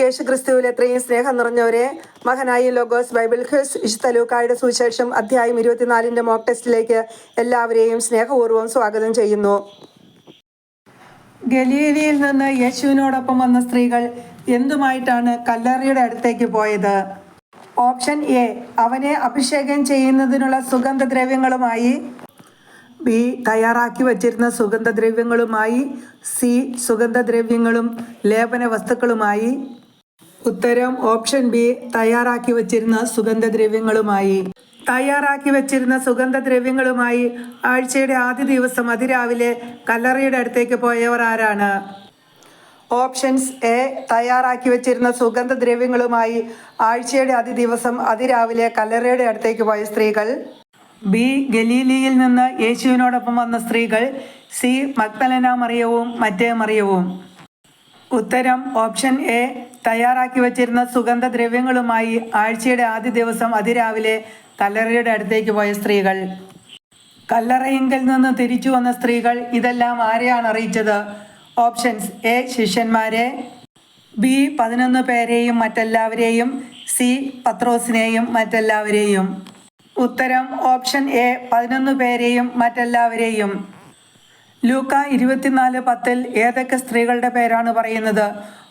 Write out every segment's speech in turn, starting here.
യേശു ക്രിസ്തുവിൽ എത്രയും സ്നേഹം നിറഞ്ഞവരെ മഹനായി ലോഗോസ് ബൈബിൾ ഹിസ് വിശുദ്ധ ലൂക്കായുടെ സുവിശേഷം അധ്യായം ഇരുപത്തിനാലിന്റെ മോക്ക് ടെസ്റ്റിലേക്ക് എല്ലാവരെയും സ്നേഹപൂർവം സ്വാഗതം ചെയ്യുന്നു. ഗലീലിയിൽ നിന്ന് യേശുവിനോടൊപ്പം വന്ന സ്ത്രീകൾ എന്തുമായിട്ടാണ് കല്ലറിയുടെ അടുത്തേക്ക് പോയത്? ഓപ്ഷൻ എ അവനെ അഭിഷേകം ചെയ്യുന്നതിനുള്ള സുഗന്ധദ്രവ്യങ്ങളുമായി ബി തയ്യാറാക്കി വച്ചിരുന്ന സുഗന്ധദ്രവ്യങ്ങളുമായി സി സുഗന്ധദ്രവ്യങ്ങളും ലേപന വസ്തുക്കളുമായി ഉത്തരം ഓപ്ഷൻ ബി തയ്യാറാക്കി വച്ചിരുന്ന സുഗന്ധദ്രവ്യങ്ങളുമായി. തയ്യാറാക്കി വച്ചിരുന്ന സുഗന്ധദ്രവ്യങ്ങളുമായി ആഴ്ചയുടെ ആദ്യ ദിവസം അതിരാവിലെ കല്ലറയുടെ അടുത്തേക്ക് പോയവർ ആരാണ്? ഓപ്ഷൻസ് എ തയ്യാറാക്കി വച്ചിരുന്ന സുഗന്ധദ്രവ്യങ്ങളുമായി ആഴ്ചയുടെ അതി ദിവസം അതിരാവിലെ കല്ലറയുടെ അടുത്തേക്ക് പോയ സ്ത്രീകൾ. ബി ഗലീലിയിൽ നിന്ന് യേശുവിനോടൊപ്പം വന്ന സ്ത്രീകൾ. സി മക്തലന മറിയവും മറ്റേ മറിയവും ഉത്തരം ഓപ്ഷൻ എ തയ്യാറാക്കി വച്ചിരുന്ന സുഗന്ധദ്രവ്യങ്ങളുമായി ആഴ്ചയുടെ ആദ്യ ദിവസം അതിരാവിലെ കല്ലറയുടെ അടുത്തേക്ക് പോയ സ്ത്രീകൾ. കല്ലറയിങ്കിൽ നിന്ന് തിരിച്ചു വന്ന സ്ത്രീകൾ ഇതെല്ലാം ആരെയാണ് അറിയിച്ചത്? ഓപ്ഷൻസ് എ ശിഷ്യന്മാരെ ബി പതിനൊന്ന് പേരെയും മറ്റെല്ലാവരെയും സി പത്രോസിനെയും മറ്റെല്ലാവരെയും. ഉത്തരം ഓപ്ഷൻ എ പതിനൊന്ന് പേരെയും മറ്റെല്ലാവരെയും. ലൂക്ക ഇരുപത്തിനാല് പത്തിൽ ഏതൊക്കെ സ്ത്രീകളുടെ പേരാണ് പറയുന്നത്?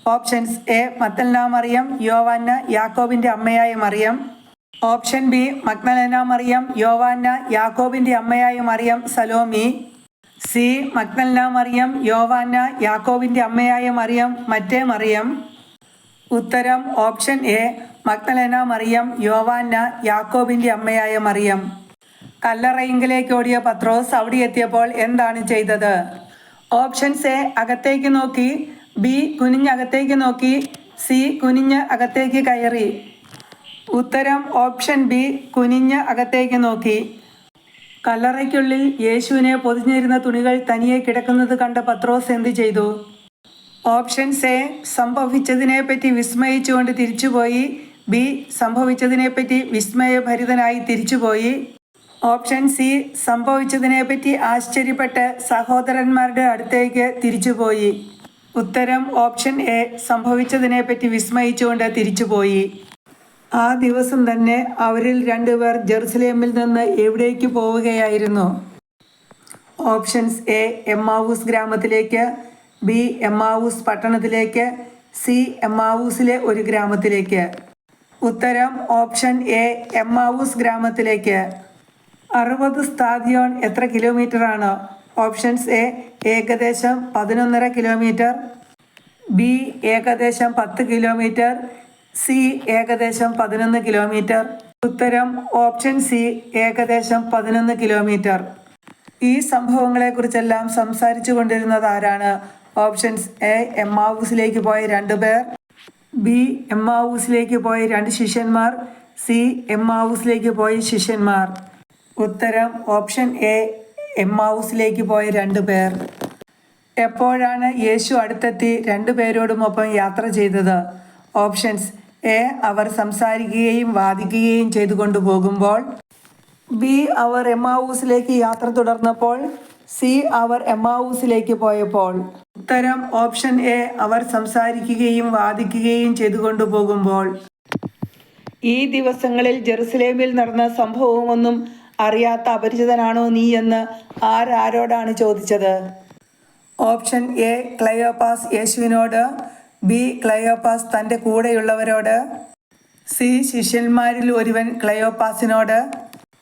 ഓപ്ഷൻസ് എ മത്തലന മറിയം യോവാന്ന യാക്കോബിന്റെ അമ്മയായ മറിയം ഓപ്ഷൻ ബി മക്നലന മറിയം യോവാന്ന യാക്കോബിന്റെ അമ്മയായ മറിയം സലോമി. സി മക്നലന മറിയം യോവാന്ന യാക്കോബിന്റെ അമ്മയായ മറിയം മറ്റേ മറിയം ഉത്തരം ഓപ്ഷൻ എ മക്നലന മറിയം യോവാന്ന യാക്കോബിന്റെ അമ്മയായ മറിയം കല്ലറയിങ്കിലേക്ക് ഓടിയ പത്രോസ് അവിടെ എത്തിയപ്പോൾ എന്താണ് ചെയ്തത്? ഓപ്ഷൻസ് എ അകത്തേക്ക് നോക്കി. ബി കുനിഞ്ഞകത്തേക്ക് നോക്കി. സി കുനിഞ്ഞ് അകത്തേക്ക് കയറി. ഉത്തരം ഓപ്ഷൻ ബി കുനിഞ്ഞ് അകത്തേക്ക് നോക്കി. കല്ലറയ്ക്കുള്ളിൽ യേശുവിനെ പൊതിഞ്ഞിരുന്ന തുണികൾ തനിയെ കിടക്കുന്നത് കണ്ട പത്രോസ് എന്ത് ചെയ്തു? ഓപ്ഷൻ എ സംഭവിച്ചതിനെപ്പറ്റി വിസ്മയിച്ചുകൊണ്ട് തിരിച്ചുപോയി. ബി സംഭവിച്ചതിനെപ്പറ്റി വിസ്മയഭരിതനായി തിരിച്ചുപോയി. ഓപ്ഷൻ സി സംഭവിച്ചതിനെപ്പറ്റി ആശ്ചര്യപ്പെട്ട് സഹോദരന്മാരുടെ അടുത്തേക്ക് തിരിച്ചുപോയി. ഉത്തരം ഓപ്ഷൻ എ സംഭവിച്ചതിനെപ്പറ്റി വിസ്മയിച്ചുകൊണ്ട് തിരിച്ചുപോയി. ആ ദിവസം തന്നെ അവരിൽ രണ്ടുപേർ ജെറുസലേമിൽ നിന്ന് എവിടേക്ക് പോവുകയായിരുന്നു? ഓപ്ഷൻസ് എ എമ്മാവൂസ് ഗ്രാമത്തിലേക്ക് ബി എമ്മാവൂസ് പട്ടണത്തിലേക്ക് സി എമ്മാവൂസിലെ ഒരു ഗ്രാമത്തിലേക്ക്. ഉത്തരം ഓപ്ഷൻ എ എമ്മാവൂസ് ഗ്രാമത്തിലേക്ക്. അറുപത് സ്ഥാദിയോൺ എത്ര കിലോമീറ്റർ ആണ് ഓപ്ഷൻസ് എ ഏകദേശം പതിനൊന്നര കിലോമീറ്റർ ബി ഏകദേശം പത്ത് കിലോമീറ്റർ സി ഏകദേശം പതിനൊന്ന് കിലോമീറ്റർ. ഉത്തരം ഓപ്ഷൻ സി ഏകദേശം പതിനൊന്ന് കിലോമീറ്റർ. ഈ സംഭവങ്ങളെക്കുറിച്ചെല്ലാം സംസാരിച്ചു കൊണ്ടിരുന്നത് ആരാണ്? ഓപ്ഷൻസ് എ എമ്മാവൂസിലേക്ക് പോയ രണ്ട് പേർ ബി എമ്മാവൂസിലേക്ക് പോയ രണ്ട് ശിഷ്യന്മാർ സി എമ്മാവൂസിലേക്ക് പോയ ശിഷ്യന്മാർ. ഉത്തരം ഓപ്ഷൻ എ എമ്മാവൂസിലേക്ക് പോയ രണ്ടു പേർ. എപ്പോഴാണ് യേശു അടുത്തെത്തി രണ്ടുപേരോടുമൊപ്പം യാത്ര ചെയ്തത്? ഓപ്ഷൻസ് എ അവർ സംസാരിക്കുകയും വാദിക്കുകയും ചെയ്തു കൊണ്ടുപോകുമ്പോൾ ബി അവർ എമ്മാവൂസിലേക്ക് യാത്ര തുടർന്നപ്പോൾ. സി അവർ എമ്മാവൂസിലേക്ക് പോയപ്പോൾ. ഉത്തരം ഓപ്ഷൻ എ അവർ സംസാരിക്കുകയും വാദിക്കുകയും ചെയ്തു കൊണ്ടുപോകുമ്പോൾ ഈ ദിവസങ്ങളിൽ ജെറുസലേമിൽ നടന്ന സംഭവമൊന്നും അറിയാത്ത അപരിചിതനാണോ നീ എന്ന് ആരാരോടാണ് ചോദിച്ചത്? ഓപ്ഷൻ എ ക്ലയോപാസ് യേശുവിനോട്. ബി ക്ലയോപാസ് തന്റെ കൂടെയുള്ളവരോട്. സി ശിഷ്യന്മാരിൽ ഒരുവൻ ക്ലയോപാസിനോട്.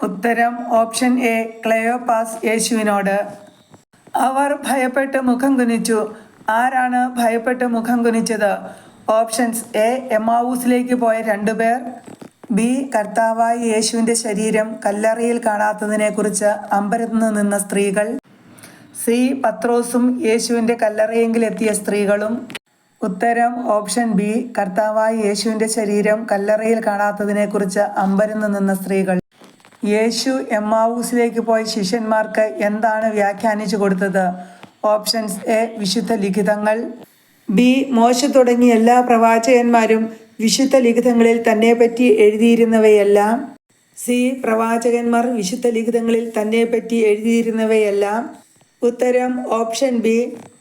ഉത്തരം ഓപ്ഷൻ എ ക്ലയോപാസ് യേശുവിനോട്. അവർ ഭയപ്പെട്ട് മുഖം കുനിച്ചു. ആരാണ് ഭയപ്പെട്ട് മുഖം കുനിച്ചത്? ഓപ്ഷൻസ് എ എമാവൂസിലേക്ക് പോയ രണ്ടുപേർ. ബി കർത്താവായ യേശുവിന്റെ ശരീരം കല്ലറയിൽ കാണാത്തതിനെക്കുറിച്ച് അമ്പരന്ന് നിന്ന സ്ത്രീകൾ. സി പത്രോസും യേശുവിന്റെ കല്ലറയെങ്കിലെത്തിയ സ്ത്രീകളും. ഉത്തരം ഓപ്ഷൻ ബി കർത്താവായ യേശുവിന്റെ ശരീരം കല്ലറയിൽ കാണാത്തതിനെക്കുറിച്ച് അമ്പരന്ന് നിന്ന സ്ത്രീകൾ. യേശു എമ്മാവൂസിലേക്ക് പോയ ശിഷ്യന്മാർക്ക് എന്താണ് വ്യാഖ്യാനിച്ചു കൊടുത്തത്? ഓപ്ഷൻസ് എ വിശുദ്ധ ലിഖിതങ്ങൾ. ബി മോശ തുടങ്ങി എല്ലാ പ്രവാചകന്മാരും വിശുദ്ധ ലിഖിതങ്ങളിൽ തന്നെപ്പറ്റി എഴുതിയിരുന്നവയെല്ലാം സി. പ്രവാചകന്മാർ വിശുദ്ധ ലിഖിതങ്ങളിൽ തന്നെപ്പറ്റി എഴുതിയിരുന്നവയെല്ലാം ഉത്തരം ഓപ്ഷൻ ബി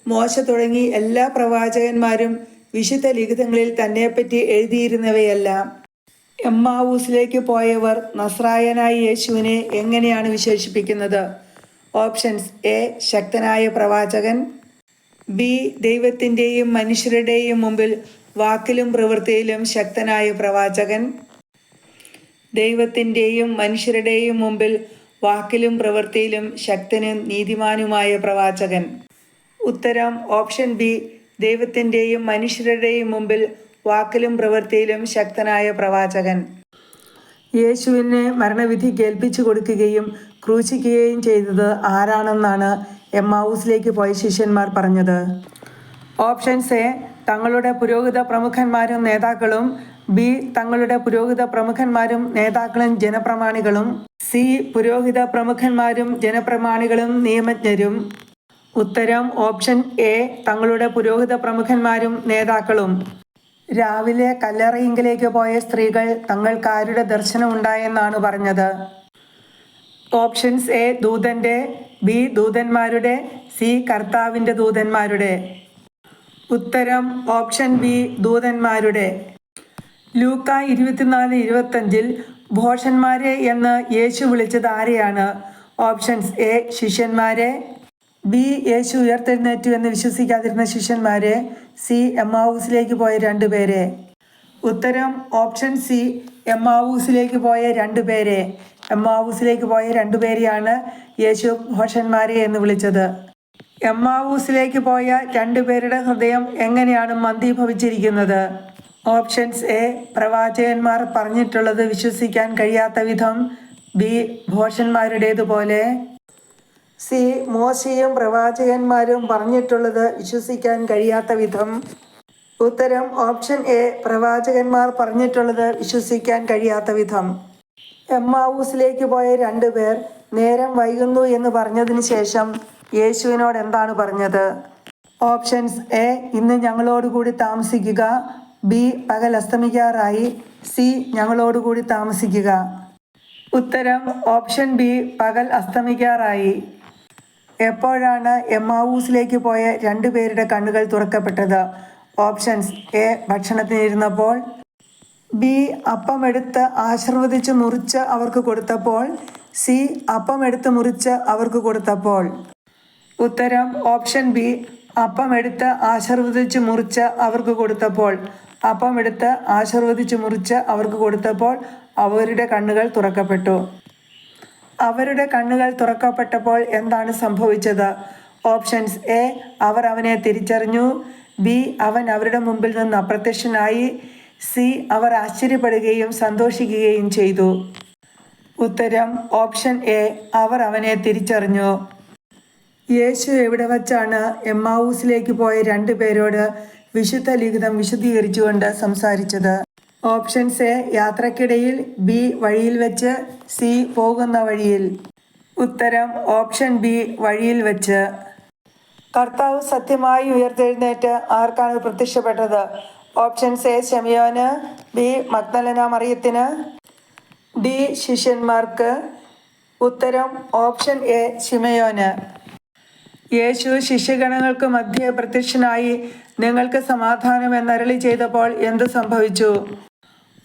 മോശ തുടങ്ങി എല്ലാ പ്രവാചകന്മാരും വിശുദ്ധ ലിഖിതങ്ങളിൽ തന്നെപ്പറ്റി എഴുതിയിരുന്നവയെല്ലാം. എമ്മാവൂസിലേക്ക് പോയവർ നസ്രായനായ യേശുവിനെ എങ്ങനെയാണ് വിശേഷിപ്പിക്കുന്നത്? ഓപ്ഷൻസ് എ ശക്തനായ പ്രവാചകൻ. ബി ദൈവത്തിന്റെയും മനുഷ്യരുടെയും മുമ്പിൽ വാക്കിലും പ്രവൃത്തിയിലും ശക്തനായ പ്രവാചകൻ. ദൈവത്തിന്റെയും മനുഷ്യരുടെയും മുമ്പിൽ വാക്കിലും പ്രവൃത്തിയിലും ശക്തനും നീതിമാനുമായ പ്രവാചകൻ. ഉത്തരം ഓപ്ഷൻ ബി ദൈവത്തിന്റെയും മനുഷ്യരുടെയും മുമ്പിൽ വാക്കിലും പ്രവൃത്തിയിലും ശക്തനായ പ്രവാചകൻ. യേശുവിനെ മരണവിധി കേൾപ്പിച്ചു കൊടുക്കുകയും ക്രൂശിക്കുകയും ചെയ്തത് ആരാണെന്നാണ് എമ്മാവൂസിലേക്ക് പോയ ശിഷ്യന്മാർ പറഞ്ഞത്. ഓപ്ഷൻസ് എ തങ്ങളുടെ പുരോഹിത പ്രമുഖന്മാരും നേതാക്കളും ബി തങ്ങളുടെ പുരോഹിത പ്രമുഖന്മാരും നേതാക്കളും ജനപ്രമാണികളും സി പുരോഹിത പ്രമുഖന്മാരും ജനപ്രമാണികളും നിയമജ്ഞരും. ഉത്തരം ഓപ്ഷൻ എ തങ്ങളുടെ പുരോഹിത പ്രമുഖന്മാരും നേതാക്കളും. രാവിലെ കല്ലറയിങ്കിലേക്ക് പോയ സ്ത്രീകൾ തങ്ങൾക്ക് ആരുടെ ദർശനം ഉണ്ടായെന്നാണ് പറഞ്ഞത്. ഓപ്ഷൻസ് എ ദൂതന്റെ ബി ദൂതന്മാരുടെ സി കർത്താവിന്റെ ദൂതന്മാരുടെ. ഉത്തരം ഓപ്ഷൻ ബി ദൂതന്മാരുടെ. ലൂക്ക ഇരുപത്തിനാല് ഇരുപത്തഞ്ചിൽ ഭോഷന്മാരെ എന്ന് യേശു വിളിച്ചത് ആരെയാണ്? ഓപ്ഷൻസ് എ ശിഷ്യന്മാരെ ബി യേശു ഉയർത്തെഴുന്നേറ്റു എന്ന് വിശ്വസിക്കാതിരുന്ന ശിഷ്യന്മാരെ സി എം ഹൗസിലേക്ക് പോയ രണ്ടുപേരെ ഉത്തരം ഓപ്ഷൻ സി എം ഹൗസിലേക്ക് പോയ രണ്ടുപേരെ ഹൗസിലേക്ക് പോയ രണ്ടുപേരെയാണ് യേശു ഭോഷന്മാരെ എന്ന് വിളിച്ചത്. എമ്മാവൂസിലേക്ക് പോയ രണ്ടുപേരുടെ ഹൃദയം എങ്ങനെയാണ് മന്ദീഭവിച്ചിരിക്കുന്നത്? ഓപ്ഷൻസ് എ പ്രവാചകന്മാർ പറഞ്ഞിട്ടുള്ളത് വിശ്വസിക്കാൻ കഴിയാത്ത വിധം. ബി ഭോഷന്മാരുടേതുപോലെ. സി മോശയും പ്രവാചകന്മാരും പറഞ്ഞിട്ടുള്ളത് വിശ്വസിക്കാൻ കഴിയാത്ത വിധം. ഉത്തരം ഓപ്ഷൻ എ പ്രവാചകന്മാർ പറഞ്ഞിട്ടുള്ളത് വിശ്വസിക്കാൻ കഴിയാത്ത വിധം. എമ്മാവൂസിലേക്ക് പോയ രണ്ടുപേർ നേരം വൈകുന്നു എന്ന് പറഞ്ഞതിന് ശേഷം യേശുവിനോട് എന്താണ് പറഞ്ഞത്? ഓപ്ഷൻസ് എ ഇന്ന് ഞങ്ങളോടുകൂടി താമസിക്കുക. ബി പകൽ അസ്തമിക്കാറായി. സി ഞങ്ങളോടുകൂടി താമസിക്കുക. ഉത്തരം ഓപ്ഷൻ ബി പകൽ അസ്തമിക്കാറായി. എപ്പോഴാണ് എമ്മാവൂസിലേക്ക് പോയ രണ്ടു പേരുടെ കണ്ണുകൾ തുറക്കപ്പെട്ടത്? ഓപ്ഷൻസ് എ ഭക്ഷണത്തിനിരുന്നപ്പോൾ. ബി അപ്പം എടുത്ത് ആശീർവദിച്ച് മുറിച്ച് അവർക്ക് കൊടുത്തപ്പോൾ. സി അപ്പം എടുത്ത് മുറിച്ച് അവർക്ക് കൊടുത്തപ്പോൾ. ഉത്തരം ഓപ്ഷൻ ബി. അപ്പം എടുത്ത് ആശീർവദിച്ച് മുറിച്ച് അവർക്ക് കൊടുത്തപ്പോൾ അപ്പം എടുത്ത് ആശീർവദിച്ച് മുറിച്ച് അവർക്ക് കൊടുത്തപ്പോൾ അവരുടെ കണ്ണുകൾ തുറക്കപ്പെട്ടു. അവരുടെ കണ്ണുകൾ തുറക്കപ്പെട്ടപ്പോൾ എന്താണ് സംഭവിച്ചത്? Options A. അവർ അവനെ തിരിച്ചറിഞ്ഞു. ബി. അവൻ അവരുടെ മുമ്പിൽ നിന്ന് അപ്രത്യക്ഷനായി. സി. അവർ ആശ്ചര്യപ്പെടുകയും സന്തോഷിക്കുകയും ചെയ്തു. ഉത്തരം ഓപ്ഷൻ എ. അവർ അവനെ തിരിച്ചറിഞ്ഞു. യേശു എവിടെ വച്ചാണ് എമ്മാവൂസിലേക്ക് പോയ രണ്ടു പേരോട് വിശുദ്ധ ലിഖിതം വിശദീകരിച്ചുകൊണ്ട് സംസാരിച്ചത്? ഓപ്ഷൻസ് എ യാത്രക്കിടയിൽ ബി വഴിയിൽ വെച്ച് സി പോകുന്ന വഴിയിൽ. ഉത്തരം ഓപ്ഷൻ ബി വഴിയിൽ വെച്ച്. കർത്താവ് സത്യമായി ഉയർത്തെഴുന്നേറ്റ് ആർക്കാണ് പ്രത്യക്ഷപ്പെട്ടത്? ഓപ്ഷൻസ് എ ശമിയോന്. ബി മഗ്ദലന മറിയത്തിന്. ഡി ശിഷ്യന്മാർക്ക്. ഉത്തരം ഓപ്ഷൻ എ ശിമയോന്. യേശു ശിഷ്യഗണങ്ങൾക്ക് മധ്യേ പ്രത്യക്ഷനായി നിങ്ങൾക്ക് സമാധാനം എന്നരളി ചെയ്തപ്പോൾ എന്ത് സംഭവിച്ചു?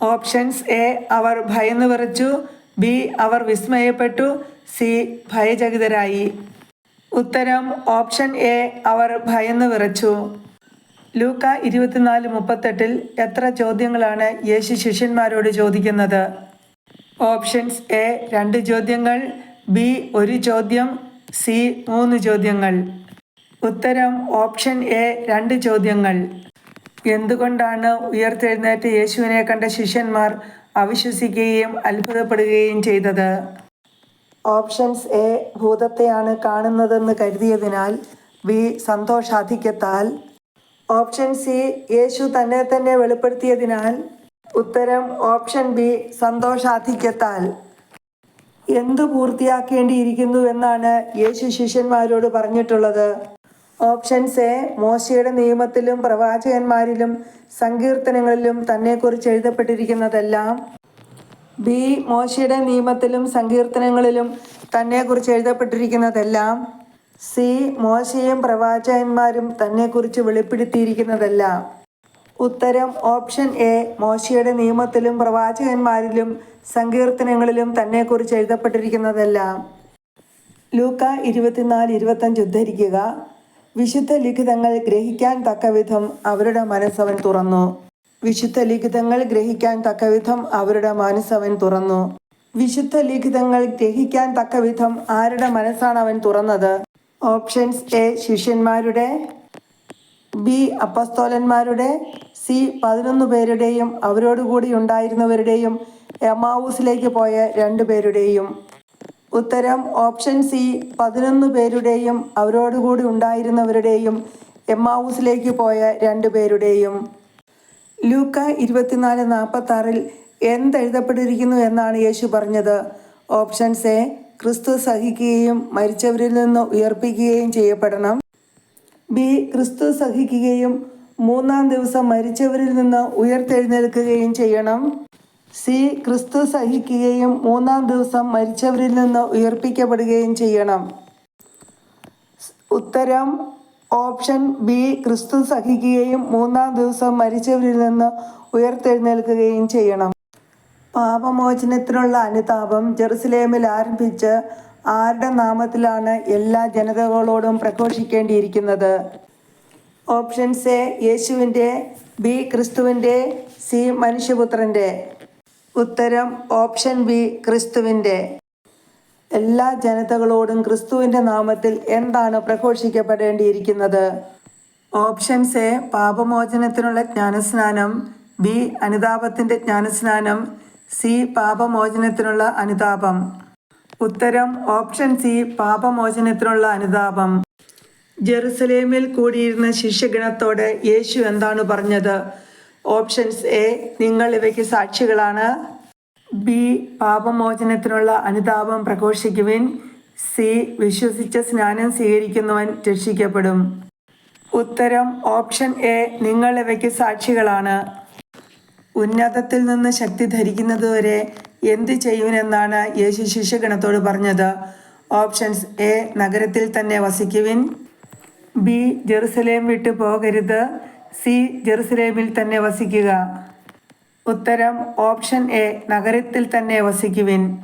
ഓപ്ഷൻസ് എ അവർ ഭയന്നു വിറച്ചു. ബി അവർ വിസ്മയപ്പെട്ടു. സി ഭയചകിതരായി. ഉത്തരം ഓപ്ഷൻ എ അവർ ഭയന്നു വിറച്ചു. ലൂക്ക ഇരുപത്തിനാല് മുപ്പത്തെട്ടിൽ എത്ര ചോദ്യങ്ങളാണ് യേശു ശിഷ്യന്മാരോട് ചോദിക്കുന്നത്? ഓപ്ഷൻസ് എ രണ്ട് ചോദ്യങ്ങൾ. ബി ഒരു ചോദ്യം. സി മൂന്ന് ചോദ്യങ്ങൾ. ഉത്തരം ഓപ്ഷൻ എ രണ്ട് ചോദ്യങ്ങൾ. എന്തുകൊണ്ടാണ് ഉയർത്തെഴുന്നേറ്റ് യേശുവിനെ കണ്ട ശിഷ്യന്മാർ അവിശ്വസിക്കുകയും അത്ഭുതപ്പെടുകയും ചെയ്തത്? ഓപ്ഷൻസ് എ ഭൂതത്തെയാണ് കാണുന്നതെന്ന് കരുതിയതിനാൽ ബി സന്തോഷാധിക്യത്താൽ. ഓപ്ഷൻ സി യേശു തന്നെ തന്നെ വെളിപ്പെടുത്തിയതിനാൽ ഉത്തരം ഓപ്ഷൻ ബി സന്തോഷാധിക്യത്താൽ. എന്തു പൂർത്തിയാക്കേണ്ടിയിരിക്കുന്നു എന്നാണ് യേശു ശിഷ്യന്മാരോട് പറഞ്ഞിട്ടുള്ളത്. ഓപ്ഷൻസ് എ മോശയുടെ നിയമത്തിലും പ്രവാചകന്മാരിലും സങ്കീർത്തനങ്ങളിലും തന്നെക്കുറിച്ച് എഴുതപ്പെട്ടിരിക്കുന്നതെല്ലാം. ബി മോശയുടെ നിയമത്തിലും സങ്കീർത്തനങ്ങളിലും തന്നെക്കുറിച്ച് എഴുതപ്പെട്ടിരിക്കുന്നതെല്ലാം. സി മോശയും പ്രവാചകന്മാരും തന്നെക്കുറിച്ച് വെളിപ്പെടുത്തിയിരിക്കുന്നതെല്ലാം. ഉത്തരം ഓപ്ഷൻ എ. മോശയുടെ നിയമത്തിലും പ്രവാചകന്മാരിലും സങ്കീർത്തനങ്ങളിലും തന്നെക്കുറിച്ച് എഴുതപ്പെട്ടിരിക്കുന്നതെല്ലാം. ലൂക്ക ഇരുപത്തിനാല് ഇരുപത്തഞ്ച് ഉദ്ധരിക്കുക. വിശുദ്ധ ലിഖിതങ്ങൾ ഗ്രഹിക്കാൻ തക്കവിധം അവരുടെ മനസ്സവൻ തുറന്നു. വിശുദ്ധ ലിഖിതങ്ങൾ ഗ്രഹിക്കാൻ തക്കവിധം അവരുടെ മനസ്സവൻ തുറന്നു. വിശുദ്ധ ലിഖിതങ്ങൾ ഗ്രഹിക്കാൻ തക്കവിധം ആരുടെ മനസ്സാണ് അവൻ തുറന്നത്? Options A. ശിഷ്യന്മാരുടെ ബി അപ്പസ്തോലന്മാരുടെ സി പതിനൊന്ന് പേരുടെയും അവരോടുകൂടി ഉണ്ടായിരുന്നവരുടെയും എമാവൂസിലേക്ക് പോയ രണ്ടു പേരുടെയും. ഉത്തരം ഓപ്ഷൻ സി പതിനൊന്ന് പേരുടെയും അവരോടുകൂടി ഉണ്ടായിരുന്നവരുടെയും എമ്മാവൂസിലേക്ക് പോയ രണ്ടു പേരുടെയും. ലൂക്ക ഇരുപത്തിനാല് നാൽപ്പത്തി ആറിൽ എന്തെഴുതപ്പെട്ടിരിക്കുന്നു എന്നാണ് യേശു പറഞ്ഞത്. ഓപ്ഷൻസ് എ ക്രിസ്തു സഹിക്കുകയും മരിച്ചവരിൽ നിന്ന് ഉയർപ്പിക്കുകയും ചെയ്യപ്പെടണം. ബി ക്രിസ്തു സഹിക്കുകയും മൂന്നാം ദിവസം മരിച്ചവരിൽ നിന്ന് ഉയർത്തെഴുന്നേൽക്കുകയും ചെയ്യണം. സി ക്രിസ്തു സഹിക്കുകയും മൂന്നാം ദിവസം മരിച്ചവരിൽ നിന്ന് ഉയർപ്പിക്കപ്പെടുകയും ചെയ്യണം. ഉത്തരം ഓപ്ഷൻ ബി ക്രിസ്തു സഹിക്കുകയും മൂന്നാം ദിവസം മരിച്ചവരിൽ നിന്ന് ഉയർത്തെഴുന്നേൽക്കുകയും ചെയ്യണം. പാപമോചനത്തിനുള്ള അനുതാപം ജെറുസലേമിൽ ആരംഭിച്ച് ആരുടെ നാമത്തിലാണ് എല്ലാ ജനതകളോടും പ്രഘോഷിക്കേണ്ടിയിരിക്കുന്നത്? ഓപ്ഷൻസ് എ യേശുവിന്റെ ബി ക്രിസ്തുവിന്റെ സി മനുഷ്യപുത്രന്റെ. ഉത്തരം ഓപ്ഷൻ ബി ക്രിസ്തുവിന്റെ. എല്ലാ ജനതകളോടും ക്രിസ്തുവിന്റെ നാമത്തിൽ എന്താണ് പ്രഘോഷിക്കപ്പെടേണ്ടിയിരിക്കുന്നത്? ഓപ്ഷൻസ് എ പാപമോചനത്തിനുള്ള ജ്ഞാനസ്നാനം ബി അനുതാപത്തിന്റെ ജ്ഞാനസ്നാനം സി പാപമോചനത്തിനുള്ള അനുതാപം. ഉത്തരം ഓപ്ഷൻ സി പാപമോചനത്തിനുള്ള അനുതാപം. ജെറുസലേമിൽ കൂടിയിരുന്ന ശിഷ്യഗണത്തോട് യേശു എന്താണ് പറഞ്ഞത്? ഓപ്ഷൻസ് എ നിങ്ങൾ ഇവയ്ക്ക് സാക്ഷികളാണ്. ബി പാപമോചനത്തിനുള്ള അനുതാപം പ്രഘോഷിക്കുവിൻ. സി വിശ്വസിച്ച സ്നാനം സ്വീകരിക്കുന്നവൻ രക്ഷിക്കപ്പെടും. ഉത്തരം ഓപ്ഷൻ എ നിങ്ങൾ ഇവയ്ക്ക് സാക്ഷികളാണ്. ഉന്നതത്തിൽ നിന്ന് ശക്തി ധരിക്കുന്നതുവരെ എന്ത് ചെയ്യുവിനെന്നാണ് യേശു ശിഷ്യഗണത്തോട് പറഞ്ഞത്? ഓപ്ഷൻസ് എ നഗരത്തിൽ തന്നെ വസിക്കുവിൻ. ബി ജെറുസലേം വിട്ട് പോകരുത്. സി ജെറുസലേമിൽ തന്നെ വസിക്കുക. ഉത്തരം ഓപ്ഷൻ എ നഗരത്തിൽ തന്നെ വസിക്കുവിൻ.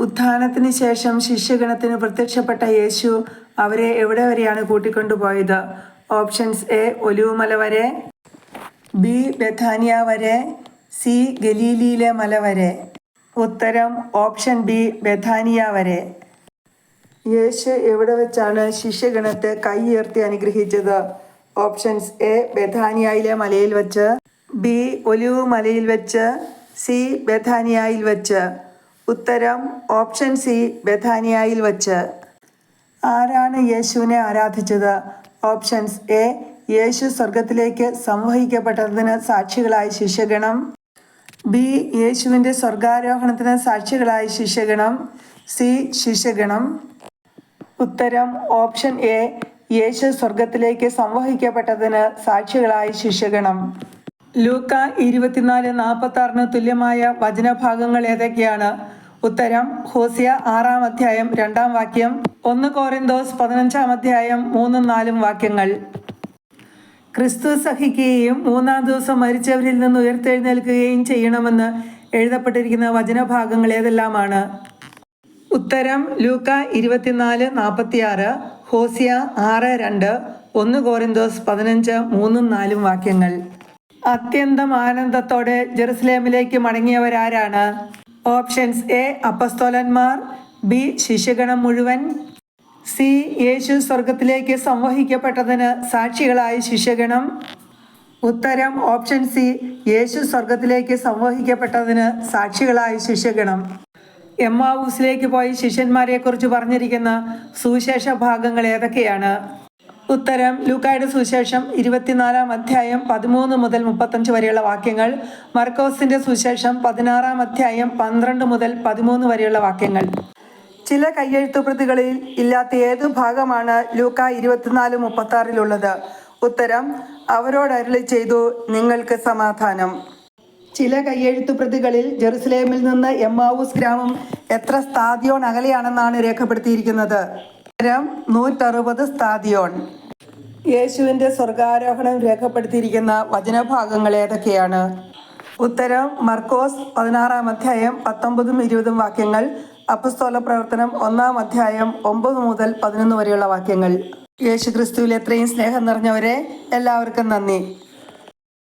ഉത്ഥാനത്തിന് ശേഷം ശിഷ്യഗണത്തിന് പ്രത്യക്ഷപ്പെട്ട യേശു അവരെ എവിടെ വരെയാണ് കൂട്ടിക്കൊണ്ടുപോയത്? ഓപ്ഷൻസ് എ ഒലിവുമല വരെ. ബി ബഥാനിയ വരെ. സി ഗലീലിയിലെ മല വരെ. ഉത്തരം ഓപ്ഷൻ ബി ബഥാനിയ വരെ. യേശു എവിടെ വെച്ചാണ് ശിഷ്യഗണത്തെ കൈ ഉയർത്തി അനുഗ്രഹിച്ചത്? ഓപ്ഷൻസ് എ ബഥാനിയയിലെ മലയിൽ വെച്ച് ബി ഒലിവ് മലയിൽ വെച്ച് സി ബഥാനിയയിൽ വെച്ച്. ഉത്തരം ഓപ്ഷൻ സി ബഥാനിയയിൽ വെച്ച്. ആരാണ് യേശുവിനെ ആരാധിച്ചത്? ഓപ്ഷൻസ് എ യേശു സ്വർഗത്തിലേക്ക് സംവഹിക്കപ്പെട്ടതിന് സാക്ഷികളായ ശിഷ്യഗണം. ബി യേശുവിന്റെ സ്വർഗാരോഹണത്തിന് സാക്ഷികളായി ശിഷ്യഗണം. സി ശിഷ്യഗണം. ഉത്തരം ഓപ്ഷൻ എ യേശു സ്വർഗത്തിലേക്ക് സംവഹിക്കപ്പെട്ടതിന് സാക്ഷികളായി ശിഷ്യഗണം. ലൂക്ക ഇരുപത്തിനാല് നാൽപ്പത്തി ആറിന് തുല്യമായ വചനഭാഗങ്ങൾ ഏതൊക്കെയാണ്? ഉത്തരം ഹോസിയ ആറാം അധ്യായം രണ്ടാം വാക്യം ഒന്ന് കോറിന്തോസ് പതിനഞ്ചാം അധ്യായം മൂന്നും നാലും വാക്യങ്ങൾ. ക്രിസ്തു സഹിക്കുകയും മൂന്നാം ദിവസം മരിച്ചവരിൽ നിന്ന് ഉയർത്തെഴുന്നേൽക്കുകയും ചെയ്യണമെന്ന് എഴുതപ്പെട്ടിരിക്കുന്ന വചനഭാഗങ്ങൾ ഏതെല്ലാമാണ്? ഉത്തരം ലൂക്ക ഇരുപത്തിനാല് നാൽപ്പത്തിയാറ് ഹോസിയ ആറ് രണ്ട് ഒന്ന് കോരിന്തോസ് പതിനഞ്ച് മൂന്നും നാലും വാക്യങ്ങൾ. അത്യന്തം ആനന്ദത്തോടെ ജെറുസലേമിലേക്ക് മടങ്ങിയവരാരാണ്? ഓപ്ഷൻസ് എ അപ്പസ്തോലന്മാർ ബി ശിഷ്യഗണം മുഴുവൻ സി യേശു സ്വർഗത്തിലേക്ക് സംവഹിക്കപ്പെട്ടതിന് സാക്ഷികളായ ശിഷ്യഗണം. ഉത്തരം ഓപ്ഷൻ സി യേശു സ്വർഗത്തിലേക്ക് സംവഹിക്കപ്പെട്ടതിന് സാക്ഷികളായ ശിഷ്യഗണം. എം ഹൗസിലേക്ക് പോയി ശിഷ്യന്മാരെക്കുറിച്ച് പറഞ്ഞിരിക്കുന്ന സുവിശേഷ ഭാഗങ്ങൾ ഏതൊക്കെയാണ്? ഉത്തരം ലൂക്കായുടെ സുവിശേഷം ഇരുപത്തിനാലാം അധ്യായം പതിമൂന്ന് മുതൽ മുപ്പത്തഞ്ച് വരെയുള്ള വാക്യങ്ങൾ മർക്കോസിന്റെ സുവിശേഷം പതിനാറാം അധ്യായം പന്ത്രണ്ട് മുതൽ പതിമൂന്ന് വരെയുള്ള വാക്യങ്ങൾ. ചില കയ്യെഴുത്തു പ്രതികളിൽ ഇല്ലാത്ത ഏതു ഭാഗമാണ് ലൂക്ക ഇരുപത്തിനാല് മുപ്പത്തി ആറിലുള്ളത് ഉത്തരം അവരോട് അരുളി ചെയ്തു നിങ്ങൾക്ക് സമാധാനം. ചില കയ്യെഴുത്തു പ്രതികളിൽ ജെറുസലേമിൽ നിന്ന് എമ്മാവൂസ് ഗ്രാമം എത്ര സ്ഥാദിയോൺ അകലെയാണെന്നാണ് രേഖപ്പെടുത്തിയിരിക്കുന്നത്? ഉത്തരം നൂറ്ററുപത് സ്ഥാദിയോൺ യേശുവിന്റെ സ്വർഗാരോഹണം രേഖപ്പെടുത്തിയിരിക്കുന്ന വചനഭാഗങ്ങൾ ഏതൊക്കെയാണ്? ഉത്തരം മർക്കോസ് പതിനാറാം അധ്യായം പത്തൊമ്പതും ഇരുപതും വാക്യങ്ങൾ അപ്പസ്തോല പ്രവർത്തനം ഒന്നാം അധ്യായം ഒമ്പത് മുതൽ പതിനൊന്ന് വരെയുള്ള വാക്യങ്ങൾ. യേശുക്രിസ്തുവിൽ എത്രയും സ്നേഹം നിറഞ്ഞവരെ എല്ലാവർക്കും നന്ദി.